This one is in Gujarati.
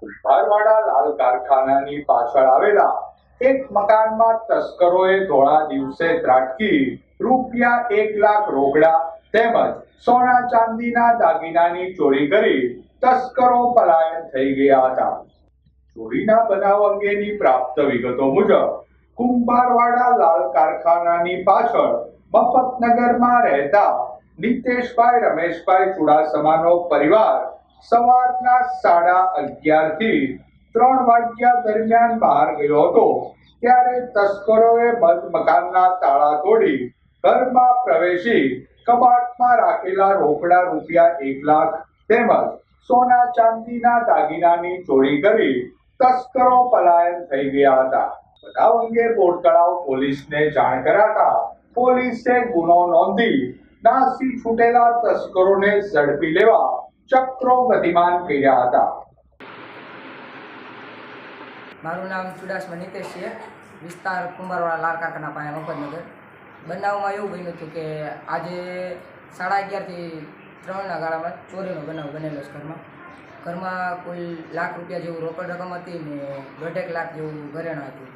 કુંભારવાડા લાલ કારખાનાની પાછળ આવેલા એક મકાનમાં તસ્કરોએ ધોળા દિવસે ત્રાટકી, રૂપિયા એક લાખ રોકડા તેમજ સોના ચાંદીના દાગીનાની ચોરી કરી તસ્કરો પલાયન થઈ ગયા હતા. ચોરીના બનાવ અંગેની પ્રાપ્ત વિગતો મુજબ, કુંભારવાડા લાલ કારખાનાની પાછળ મફતનગરમાં રહેતા નિતેશભાઈ, રમેશભાઈ ચુડાસમાનો પરિવાર સવારના સાડા અગિયારથી ત્રણ વાગ્યા દરમિયાન બહાર ગયો હતો. ત્યારે તસ્કરોએ બંધ મકાનના તાળા તોડી ઘરમાં પ્રવેશી કબાટમાં રાખેલા રોકડા રૂપિયા એક લાખ તેમજ સોના ચાંદીના દાગીનાની ચોરી કરી તસ્કરો પલાયન થઈ ગયા હતા. બનાવ અંગે બોટકળાવ પોલીસને જાણ કરાતા પોલીસે ગુનો નોંધી નાસી છૂટેલા તસ્કરોને ઝડપી લેવા ચક્રો ગતિમાન કર્યા હતા મારું નામ ચુડાસમા નિતેશ છે. વિસ્તાર કુંભારવાળા લાલ પાસે મફતનગર બનાવમાં એવું બન્યું હતું કે આજે સાડા અગિયારથી ત્રણના ગાળામાં ચોરીનો બનાવ બનેલો છે ઘરમાં. ઘરમાં કુલ લાખ રૂપિયા જેવું રોકડ રકમ હતી ને દોઢેક લાખ જેવું ઘરેણાં હતું.